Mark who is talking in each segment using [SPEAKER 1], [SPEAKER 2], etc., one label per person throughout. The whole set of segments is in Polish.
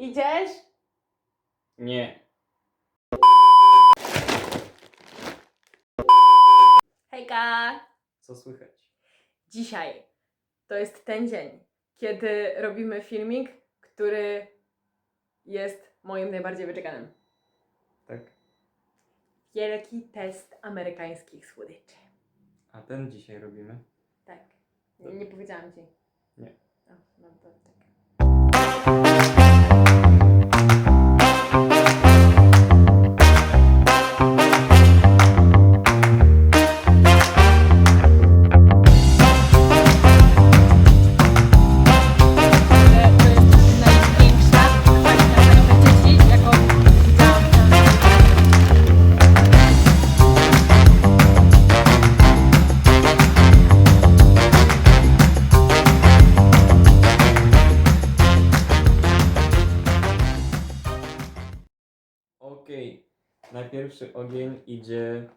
[SPEAKER 1] Idziesz?
[SPEAKER 2] Nie.
[SPEAKER 1] Hejka!
[SPEAKER 2] Co słychać?
[SPEAKER 1] Dzisiaj to jest ten dzień, kiedy robimy filmik, który jest moim najbardziej wyczekanym.
[SPEAKER 2] Tak?
[SPEAKER 1] Wielki test amerykańskich słodyczy.
[SPEAKER 2] A ten dzisiaj robimy?
[SPEAKER 1] Tak. Nie, nie powiedziałam ci.
[SPEAKER 2] Nie.
[SPEAKER 1] O, no to tak.
[SPEAKER 2] Okej. Na pierwszy ogień idzie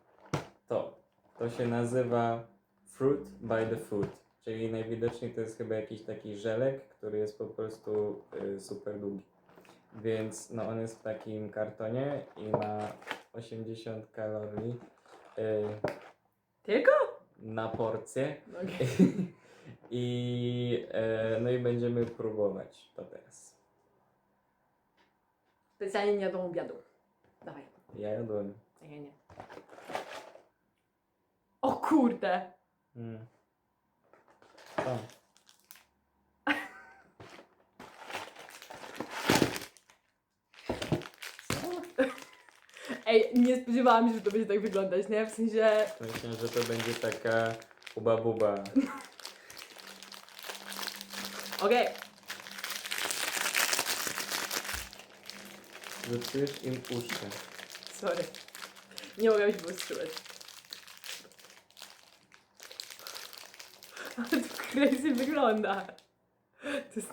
[SPEAKER 2] to. To się nazywa Fruit by the Food. Czyli najwidoczniej to jest chyba jakiś taki żelek, który jest po prostu y, super długi. Więc no on jest w takim kartonie i ma 80 kalorii y,
[SPEAKER 1] Tylko?
[SPEAKER 2] na porcję.
[SPEAKER 1] Okej.
[SPEAKER 2] I e, no i będziemy próbować to teraz.
[SPEAKER 1] Specjalnie nie jadą obiadu. Dawaj.
[SPEAKER 2] Ja jadłem.
[SPEAKER 1] Ja nie. O kurde!
[SPEAKER 2] Mm. O.
[SPEAKER 1] Ej, nie spodziewałam się, że to będzie tak wyglądać, nie? W sensie...
[SPEAKER 2] Myślę, że to będzie taka uba buba.
[SPEAKER 1] Okej.
[SPEAKER 2] Zepsujesz im uszy.
[SPEAKER 1] Sorry. Nie mogłam się powstrzymać. Ale to crazy wygląda. To jest,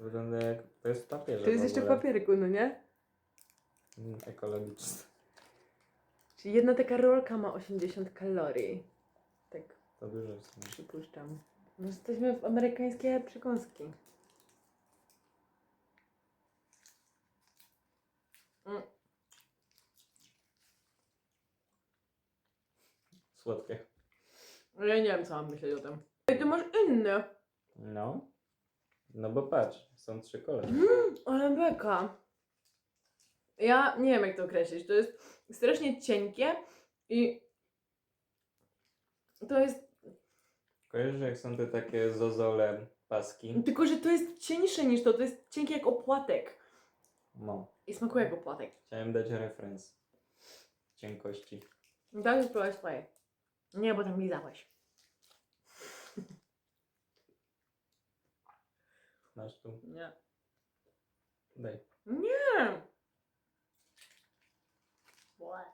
[SPEAKER 2] Wygląda jak... To jest w papierze
[SPEAKER 1] to jest jeszcze w papierku, no nie?
[SPEAKER 2] Mm, Ekologiczne.
[SPEAKER 1] Czyli jedna taka rolka ma 80 kalorii. Tak
[SPEAKER 2] To dużo w sumie.
[SPEAKER 1] przypuszczam. No jesteśmy w amerykańskie przekąski. Mm.
[SPEAKER 2] Słodkie.
[SPEAKER 1] Ja nie wiem, co mam myśleć o tym. Ej, ty masz inny.
[SPEAKER 2] No. No bo patrz, są trzy kolory.
[SPEAKER 1] Ale beka. Ja nie wiem, jak to określić. To jest strasznie cienkie i to jest.
[SPEAKER 2] Kojarzysz jak są te takie zozole paski?
[SPEAKER 1] Tylko, że to jest cieńsze niż to. To jest cienkie jak opłatek.
[SPEAKER 2] No.
[SPEAKER 1] I smakuje jak opłatek.
[SPEAKER 2] Chciałem dać referens. Cienkości.
[SPEAKER 1] Mi spróbować swoje. Nie, bo tam lizałeś.
[SPEAKER 2] Masz tu?
[SPEAKER 1] Nie.
[SPEAKER 2] Daj.
[SPEAKER 1] Nie. Błe.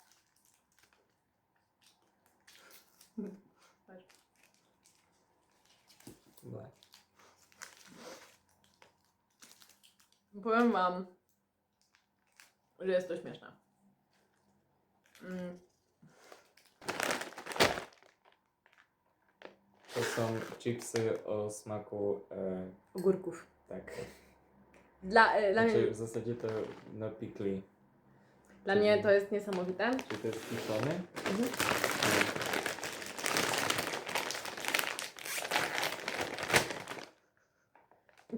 [SPEAKER 2] Ble.
[SPEAKER 1] Powiem wam, że jest to śmieszne. Mm.
[SPEAKER 2] Są chipsy o smaku e,
[SPEAKER 1] Ogórków.
[SPEAKER 2] tak.
[SPEAKER 1] Dla, e, dla,
[SPEAKER 2] Znaczy
[SPEAKER 1] mnie,
[SPEAKER 2] w zasadzie to no pickly.
[SPEAKER 1] dla mnie to jest niesamowite.
[SPEAKER 2] Czy to jest kiszony?
[SPEAKER 1] Mhm.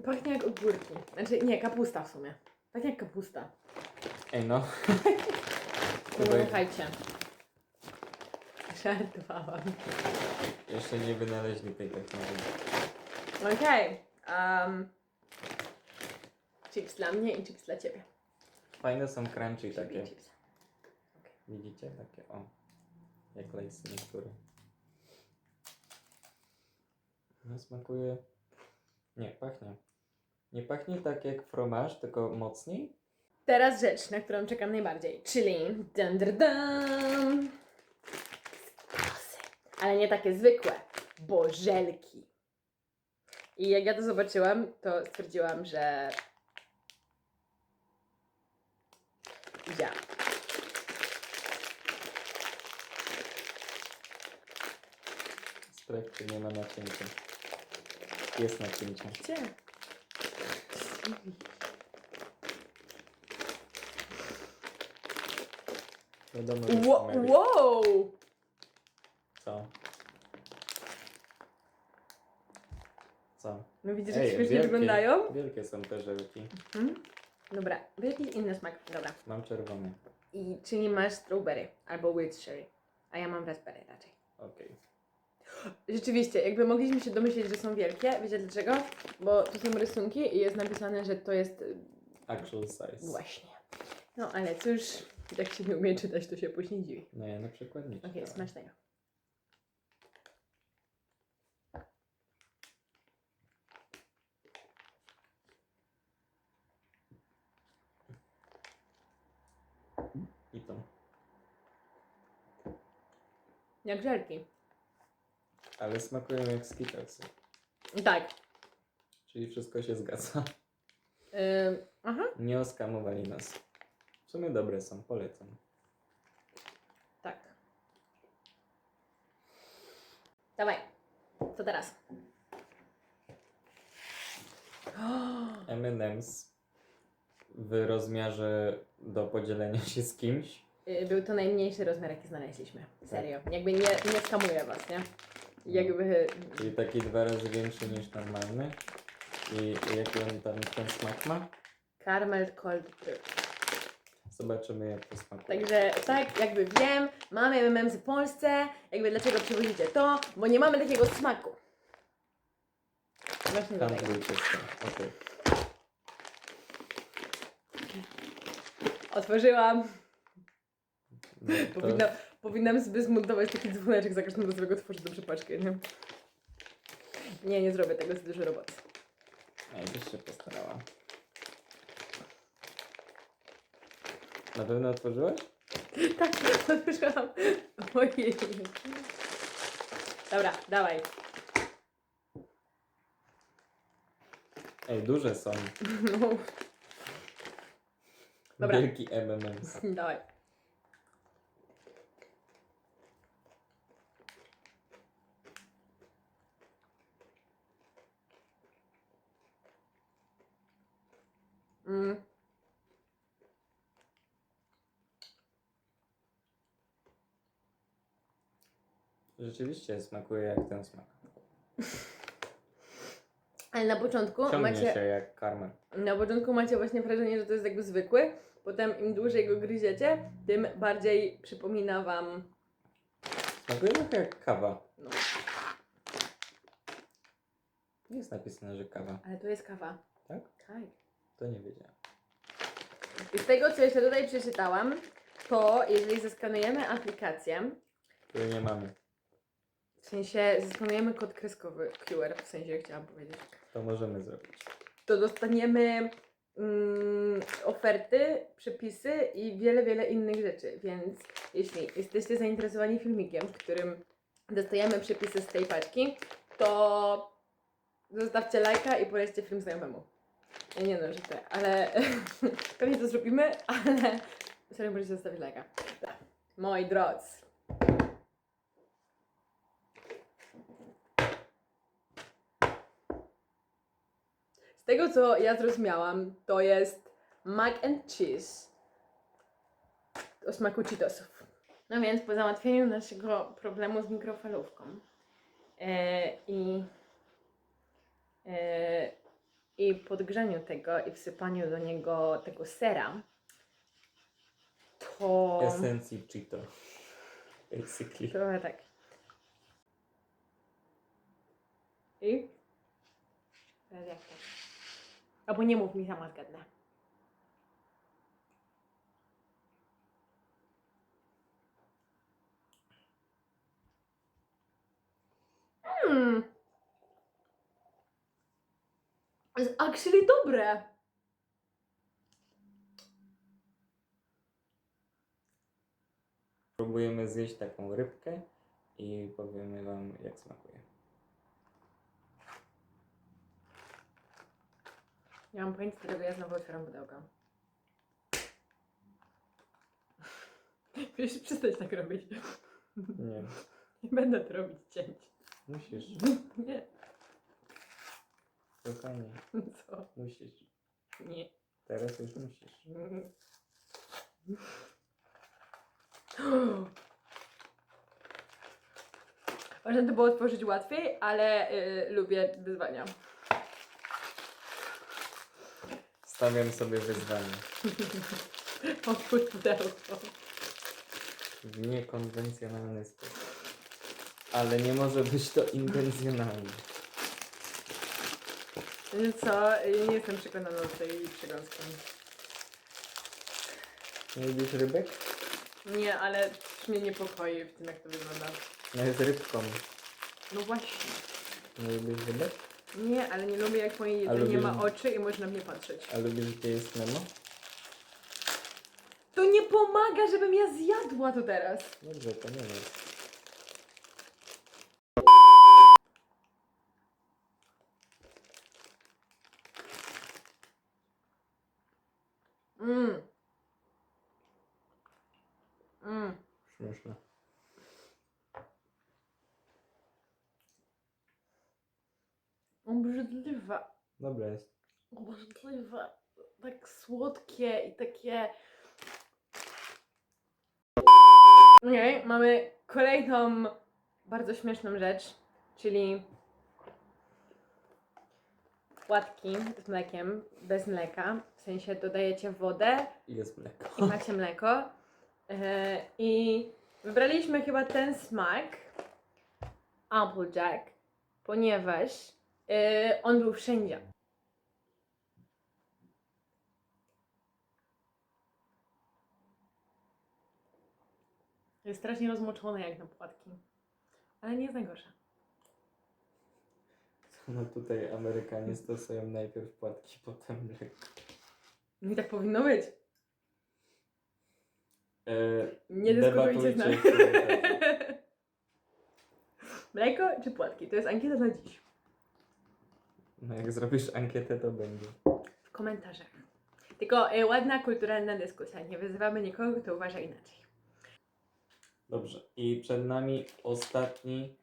[SPEAKER 1] Pachnie jak ogórki. Znaczy, nie, kapusta w sumie. Pachnie jak kapusta.
[SPEAKER 2] Ej no.
[SPEAKER 1] No słuchajcie. Żartowałam.
[SPEAKER 2] jeszcze nie wynaleźli tej technologii.
[SPEAKER 1] Okej. Um, chips dla mnie i chips dla ciebie.
[SPEAKER 2] Fajne są crunchy takie. Widzicie? Takie o. Jak lejsy niektóre. No smakuje... Nie, pachnie. Nie pachnie tak jak fromaż, tylko mocniej.
[SPEAKER 1] Teraz rzecz, na którą czekam najbardziej, czyli dun, dun, dun ale nie takie zwykłe, bożelki. I jak ja to zobaczyłam, to stwierdziłam, że ja.
[SPEAKER 2] Sprawdź, czy nie ma nacięcia. Jest nacięcie.
[SPEAKER 1] Gdzie?
[SPEAKER 2] Wiadomo, że
[SPEAKER 1] Wow! No widzisz, jak
[SPEAKER 2] Ej, wielkie,
[SPEAKER 1] wyglądają?
[SPEAKER 2] Wielkie są te żelki.
[SPEAKER 1] Mhm. Dobra, wyjakiś inny smak. Dobra.
[SPEAKER 2] Mam czerwony.
[SPEAKER 1] I czyli masz strawberry albo with cherry, a ja mam raspberry raczej.
[SPEAKER 2] Okej.
[SPEAKER 1] Rzeczywiście, jakby mogliśmy się domyśleć, że są wielkie. Wiecie dlaczego? Bo tu są rysunki i jest napisane, że to jest y,
[SPEAKER 2] Actual size.
[SPEAKER 1] właśnie. No ale cóż, jak się nie umie czytać, to się później dziwi.
[SPEAKER 2] No ja na przykład nie
[SPEAKER 1] Okej,
[SPEAKER 2] czytałem.
[SPEAKER 1] smacznego.
[SPEAKER 2] I to.
[SPEAKER 1] Jak żelki.
[SPEAKER 2] Ale smakują jak Skittlesy.
[SPEAKER 1] Tak.
[SPEAKER 2] Czyli wszystko się zgadza.
[SPEAKER 1] Ym, aha.
[SPEAKER 2] Nie oskamowali nas. W sumie dobre są, polecam.
[SPEAKER 1] Tak. Dawaj. Co teraz?
[SPEAKER 2] M&M's w rozmiarze do podzielenia się z kimś.
[SPEAKER 1] Y, Był to najmniejszy rozmiar, jaki znaleźliśmy. Serio. Jakby nie, nie skamuję was, nie? Jakby...
[SPEAKER 2] Czyli taki dwa razy większy niż normalny. I jaki on tam ten smak ma?
[SPEAKER 1] Caramel cold brew.
[SPEAKER 2] Zobaczymy jak to smakuje.
[SPEAKER 1] Także tak, jakby wiem, mamy MMM w Polsce, jakby dlaczego przywozicie to, bo nie mamy takiego smaku. Właśnie do tego.
[SPEAKER 2] Z. Okej.
[SPEAKER 1] Otworzyłam.
[SPEAKER 2] No, to-
[SPEAKER 1] Powinna, powinnam sobie zmontować taki dzwoneczek za każdym razem, jak otworzę dobrze paczkę, nie? Nie, nie zrobię tego, jest dużo roboty.
[SPEAKER 2] Ej, byś się postarała. Na pewno otworzyłaś?
[SPEAKER 1] Tak, otworzyłam. Ojej. Dobra, dawaj.
[SPEAKER 2] Ej, duże są.
[SPEAKER 1] No, Dobra.
[SPEAKER 2] Wielki M&M's.
[SPEAKER 1] dawaj. Mm.
[SPEAKER 2] Rzeczywiście smakuje jak ten smak.
[SPEAKER 1] Ale na początku
[SPEAKER 2] Ciągnie
[SPEAKER 1] macie...
[SPEAKER 2] się jak karmel.
[SPEAKER 1] Na początku macie właśnie wrażenie, że to jest jakby zwykły, potem im dłużej go gryziecie, tym bardziej przypomina wam.
[SPEAKER 2] Smakuje trochę jak kawa.
[SPEAKER 1] No,
[SPEAKER 2] Nie jest napisane, że kawa.
[SPEAKER 1] ale to jest kawa.
[SPEAKER 2] Tak?
[SPEAKER 1] Tak.
[SPEAKER 2] To nie wiedziałem.
[SPEAKER 1] I z tego, co jeszcze tutaj przeczytałam, to jeżeli zeskanujemy aplikację,
[SPEAKER 2] Której nie mamy.
[SPEAKER 1] w sensie zeskanujemy kod kreskowy QR, w sensie chciałam powiedzieć,
[SPEAKER 2] To możemy zrobić.
[SPEAKER 1] to dostaniemy mm, oferty, przepisy i wiele, wiele innych rzeczy. Więc jeśli jesteście zainteresowani filmikiem, w którym dostajemy przepisy z tej paczki, to zostawcie lajka i polećcie film znajomemu. Nie no, że te, ale pewnie to zrobimy, ale serio możecie zostawić lajka. Tak. Moi drodzy. Z tego co ja zrozumiałam, to jest mac and cheese o smaku Cheetosów. No więc po załatwieniu naszego problemu z mikrofalówką e, i, e, i podgrzaniu tego i wsypaniu do niego tego sera, to...
[SPEAKER 2] Esencji Cheeto. Basically.
[SPEAKER 1] Trochę tak. I? Teraz jak tak? Albo nie mów mi, sama zgadnę. Hmm. Jest actually dobre.
[SPEAKER 2] Próbujemy zjeść taką rybkę i powiemy wam jak smakuje.
[SPEAKER 1] Nie mam pojęcia, dlatego ja znowu otwieram pudełko. Wiesz, przestać tak robić.
[SPEAKER 2] Nie,
[SPEAKER 1] Nie będę to robić cięć.
[SPEAKER 2] musisz.
[SPEAKER 1] Nie.
[SPEAKER 2] Spokojnie,
[SPEAKER 1] Co?
[SPEAKER 2] musisz.
[SPEAKER 1] Nie.
[SPEAKER 2] Teraz już musisz.
[SPEAKER 1] Można to było otworzyć łatwiej, ale y, lubię wyzwania.
[SPEAKER 2] Stawiam sobie wyzwanie.
[SPEAKER 1] Otwórz pudełko.
[SPEAKER 2] W niekonwencjonalny sposób. Ale nie może być to intencjonalne.
[SPEAKER 1] Co? Nie jestem przekonana do tej przekąski.
[SPEAKER 2] Nie lubisz rybek?
[SPEAKER 1] Nie, ale mnie niepokoi w tym, jak to wygląda.
[SPEAKER 2] No jest rybką.
[SPEAKER 1] No właśnie.
[SPEAKER 2] Nie lubisz rybek?
[SPEAKER 1] Nie, ale nie lubię, jak moje
[SPEAKER 2] A
[SPEAKER 1] jedzenie ma
[SPEAKER 2] lubisz-
[SPEAKER 1] oczy i można w nie patrzeć.
[SPEAKER 2] A lubisz gdzie jest Nemo?
[SPEAKER 1] To nie pomaga, żebym ja zjadła to teraz.
[SPEAKER 2] Dobrze, to nie jest.
[SPEAKER 1] Mmm. Mmm.
[SPEAKER 2] Śmieszne.
[SPEAKER 1] Obrzydliwe.
[SPEAKER 2] Dobra jest.
[SPEAKER 1] Obrzydliwe. Tak słodkie i takie... Okej, mamy kolejną bardzo śmieszną rzecz, czyli płatki z mlekiem, bez mleka. W sensie dodajecie wodę
[SPEAKER 2] I jest mleko.
[SPEAKER 1] i macie mleko. E, I wybraliśmy chyba ten smak, Applejack, ponieważ e, on był wszędzie. Jest strasznie rozmoczone jak na płatki. Ale nie jest najgorsze.
[SPEAKER 2] No tutaj Amerykanie stosują najpierw płatki, potem mleko.
[SPEAKER 1] No i tak powinno być.
[SPEAKER 2] E,
[SPEAKER 1] Nie dyskutujcie z nami. Mleko czy płatki? To jest ankieta na dziś.
[SPEAKER 2] No jak zrobisz ankietę, to będzie.
[SPEAKER 1] w komentarzach. Tylko e, ładna, kulturalna dyskusja. Nie wyzywamy nikogo, kto uważa inaczej.
[SPEAKER 2] Dobrze. I przed nami ostatni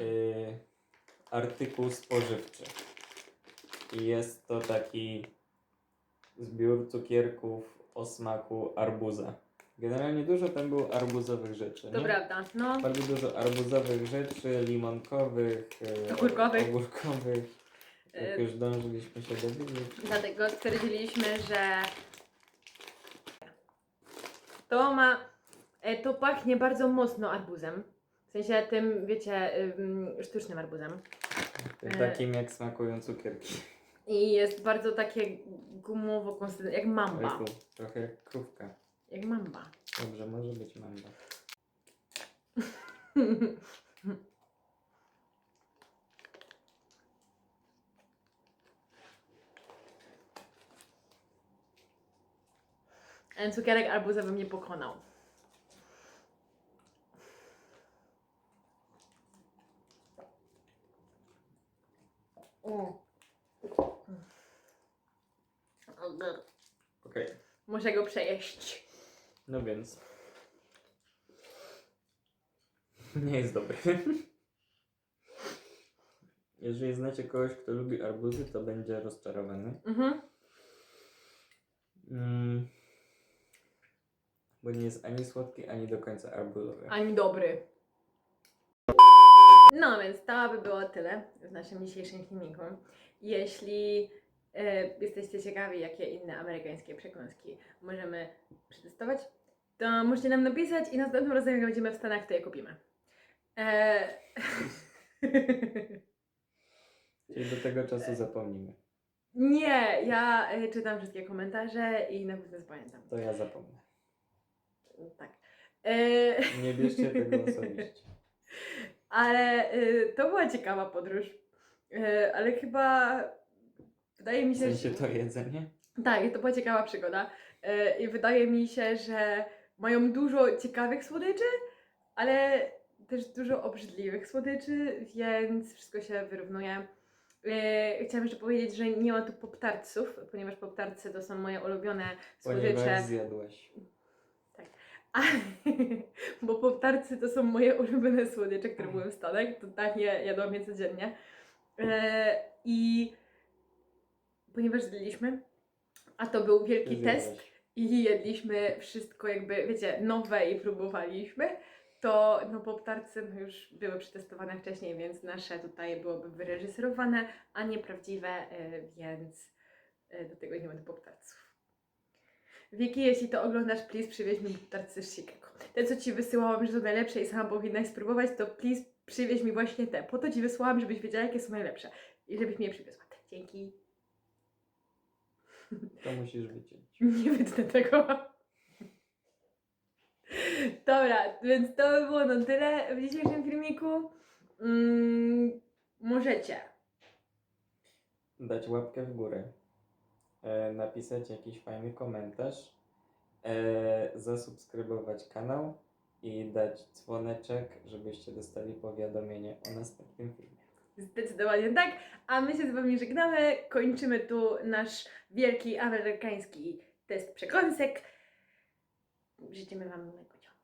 [SPEAKER 2] y, artykuł spożywczy. I jest to taki zbiór cukierków o smaku arbuza. Generalnie dużo tam było arbuzowych rzeczy.
[SPEAKER 1] To
[SPEAKER 2] nie?
[SPEAKER 1] prawda. No,
[SPEAKER 2] Bardzo dużo arbuzowych rzeczy, limonkowych, y,
[SPEAKER 1] Ogórkowych.
[SPEAKER 2] ogórkowych. Jak
[SPEAKER 1] Y-
[SPEAKER 2] już dążyliśmy się dowiedzieć.
[SPEAKER 1] dlatego stwierdziliśmy, że to ma. e, To pachnie bardzo mocno arbuzem. W sensie tym, wiecie, ym, sztucznym arbuzem. E.
[SPEAKER 2] Takim jak smakują cukierki.
[SPEAKER 1] I jest bardzo takie gumowo konsystencyjne, jak mamba.
[SPEAKER 2] Trochę jak krówka.
[SPEAKER 1] Jak mamba.
[SPEAKER 2] Dobrze, może być mamba.
[SPEAKER 1] Ten cukierek arbuzowy mnie pokonał. O.
[SPEAKER 2] Okej.
[SPEAKER 1] Muszę go przejeść.
[SPEAKER 2] No więc. Nie jest dobry. Jeżeli znacie kogoś, kto lubi arbuzy, to będzie rozczarowany.
[SPEAKER 1] Mhm.
[SPEAKER 2] Mm. Bo nie jest ani słodki, ani do końca arbuzowy.
[SPEAKER 1] Ani dobry. No więc to by było tyle w naszym dzisiejszym filmiku. Jeśli e, jesteście ciekawi, jakie inne amerykańskie przekąski możemy przetestować, to możecie nam napisać i następnym razem, jak będziemy w Stanach, to je kupimy. E...
[SPEAKER 2] Czyli do tego czasu zapomnimy.
[SPEAKER 1] Nie, ja e, czytam wszystkie komentarze i na pewno zapamiętam.
[SPEAKER 2] To ja zapomnę.
[SPEAKER 1] Tak. E...
[SPEAKER 2] Nie bierzcie tego osobiście.
[SPEAKER 1] Ale y, to była ciekawa podróż. Y, ale chyba wydaje mi
[SPEAKER 2] W
[SPEAKER 1] się,
[SPEAKER 2] sensie
[SPEAKER 1] że.
[SPEAKER 2] to jedzenie?
[SPEAKER 1] Tak, to była ciekawa przygoda. Y, I wydaje mi się, że mają dużo ciekawych słodyczy, ale też dużo obrzydliwych słodyczy, więc wszystko się wyrównuje. Y, Chciałam jeszcze powiedzieć, że nie ma tu poptarców, ponieważ poptarcy to są moje ulubione słodycze.
[SPEAKER 2] Ponieważ zjadłaś.
[SPEAKER 1] A, bo poptarcy to są moje ulubione słodycze, które były w Stanach. To tak nie jadłam je codziennie. E, I ponieważ zjedliśmy, a to był wielki
[SPEAKER 2] Zjadłaś.
[SPEAKER 1] test, i jedliśmy wszystko jakby, wiecie, nowe i próbowaliśmy, to no poptarcy no, już były przetestowane wcześniej, więc nasze tutaj byłoby wyreżyserowane, a nie prawdziwe, y, więc y, do tego nie będę poptarców. Wiki, jeśli to oglądasz, please przywieź mi poptarcy z Chicago. Te, co Ci wysyłałam, że to najlepsze i sama powinnaś spróbować, to please przywieź mi właśnie te. Po to Ci wysłałam, żebyś wiedziała, jakie są najlepsze. I żebyś mi je przywiozła. Dzięki.
[SPEAKER 2] To musisz wyciąć.
[SPEAKER 1] Nie wytnę tego. Dobra, więc to by było na tyle w dzisiejszym filmiku. Mm, możecie
[SPEAKER 2] Dać łapkę w górę. E, napisać jakiś fajny komentarz. E, zasubskrybować kanał i dać dzwoneczek, żebyście dostali powiadomienie o następnym filmie.
[SPEAKER 1] Zdecydowanie tak. A my się z Wami żegnamy. Kończymy tu nasz wielki amerykański test przekąsek. Życzymy Wam miłego ciągu.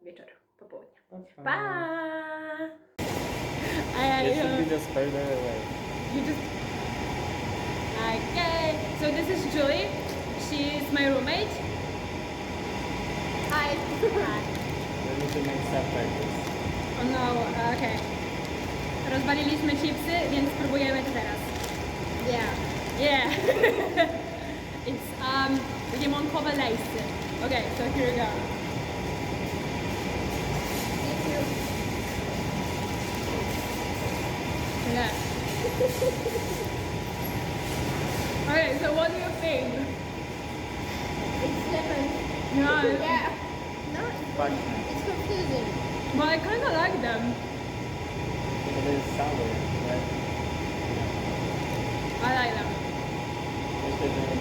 [SPEAKER 1] Wieczoru, popołudnia.
[SPEAKER 2] Pa!
[SPEAKER 3] I,
[SPEAKER 2] It should be just further away.
[SPEAKER 3] you just. Okay, so this is Julie. She's my roommate. Hi. Hi.
[SPEAKER 2] We to make subtitles.
[SPEAKER 3] Oh no, okej. Rozwaliliśmy chipsy, więc spróbujemy teraz. Yeah. Yeah. It's um limonkowe lejsy. Okay, so here we go. Yeah. okay, so what do you think?
[SPEAKER 4] It's different.
[SPEAKER 3] Yeah.
[SPEAKER 4] Yeah. No,
[SPEAKER 2] Fuck.
[SPEAKER 4] it's confusing.
[SPEAKER 3] But I kind of like them.
[SPEAKER 2] Is sour, right?
[SPEAKER 3] I like.
[SPEAKER 2] Jeszcze